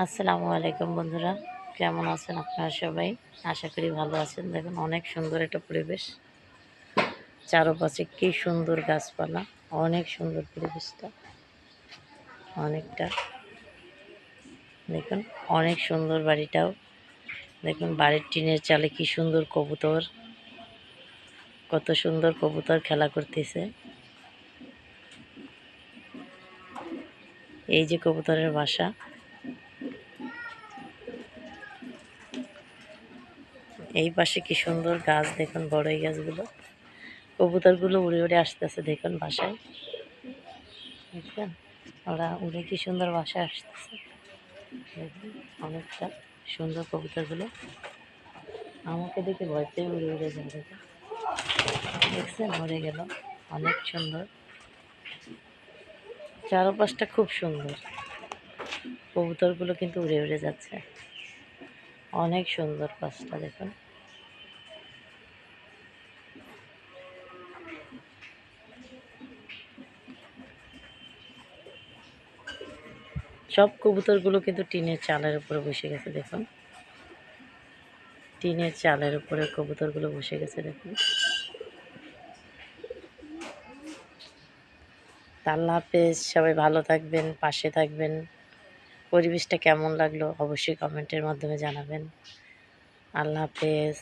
আসসালামু আলাইকুম বন্ধুরা, কেমন আছেন আপনারা সবাই? আশা করি ভালো আছেন। দেখুন, অনেক সুন্দর একটা পরিবেশ। চারপাশে কি সুন্দর গাছপালা, অনেক সুন্দর পরিবেশটা, অনেকটা। দেখুন, অনেক সুন্দর বাড়িটাও। দেখুন, বাড়ির টিনের চালে কি সুন্দর কবুতর, কত সুন্দর কবুতর খেলা করতেছে। এই যে কবুতরের বাসা এই পাশে কি সুন্দর গাছ দেখুন, বড় এই গাছগুলো। কবুতরগুলো উড়ে উড়ে আসতেছে দেখুন বাসায়। দেখছেন ওরা উড়ে কি সুন্দর বাসায় আসতেছে। দেখুন, অনেকটা সুন্দর কবুতরগুলো। আমাকে দেখে ভয় পেয়ে উড়ে উড়ে যায় দেখুন। দেখছেন উড়ে গেল। অনেক সুন্দর। চারপাশটা খুব সুন্দর। কবুতরগুলো কিন্তু উড়ে উড়ে যাচ্ছে। অনেক সুন্দর পাশটা দেখুন। সব কবুতরগুলো কিন্তু টিনের চালের উপরে বসে গেছে, দেখুন। টিনের চালের উপরে কবুতরগুলো বসে গেছে, দেখুন। তা আল্লাহ হাফেজ, সবাই ভালো থাকবেন, পাশে থাকবেন। পরিবেশটা কেমন লাগল অবশ্যই কমেন্টের মাধ্যমে জানাবেন। আল্লাহ হাফেজ।